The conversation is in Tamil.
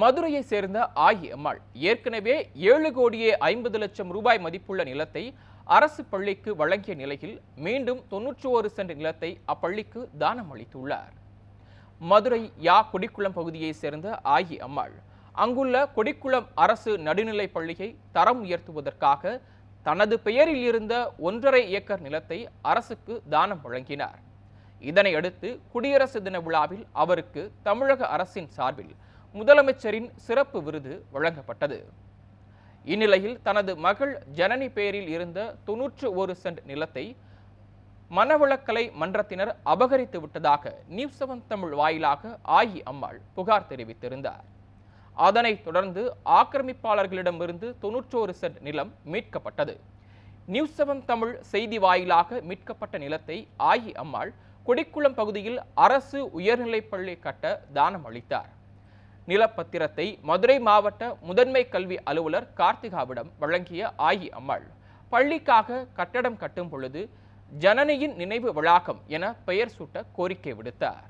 மதுரையை சேர்ந்த ஆயி அம்மாள் ஏற்கனவே ஏழு கோடியே ஐம்பது லட்சம் ரூபாய் மதிப்புள்ள நிலத்தை அரசு பள்ளிக்கு வழங்கிய நிலையில் மீண்டும் தொன்னூற்றி ஒரு சென்ட் நிலத்தை அப்பள்ளிக்கு தானம் அளித்துள்ளார். மதுரை யா கொடிக்குளம் பகுதியைச் சேர்ந்த ஆயி அம்மாள் அங்குள்ள கொடிக்குளம் அரசு நடுநிலைப் பள்ளியை தரம் உயர்த்துவதற்காக தனது பெயரில் இருந்த ஒன்றரை ஏக்கர் நிலத்தை அரசுக்கு தானம் வழங்கினார். இதனையடுத்து குடியரசு தின விழாவில் அவருக்கு தமிழக அரசின் சார்பில் முதலமைச்சரின் சிறப்பு விருது வழங்கப்பட்டது. இந்நிலையில் தனது மகள் ஜனனி பெயரில் இருந்த தொன்னூற்று ஒரு சென்ட் நிலத்தை மனவளக்கலை மன்றத்தினர் அபகரித்து விட்டதாக நியூஸ் செவன் தமிழ் வாயிலாக ஆயி அம்மாள் புகார் தெரிவித்திருந்தார். அதனைத் தொடர்ந்து ஆக்கிரமிப்பாளர்களிடமிருந்து தொன்னூற்றோரு சென்ட் நிலம் மீட்கப்பட்டது. நியூஸ் செவன் தமிழ் செய்தி வாயிலாக மீட்கப்பட்ட நிலத்தை ஆயி அம்மாள் கொடிக்குளம் பகுதியில் அரசு உயர்நிலைப் பள்ளி கட்ட தானம் அளித்தார். நிலப்பத்திரத்தை மதுரை மாவட்ட முதன்மை கல்வி அலுவலர் கார்த்திகாவிடம் வழங்கிய ஆயி அம்மாள் பள்ளிக்காக கட்டடம் கட்டும் பொழுது ஜனனியின் நினைவு வளாகம் என பெயர் சூட்ட கோரிக்கை விடுத்தார்.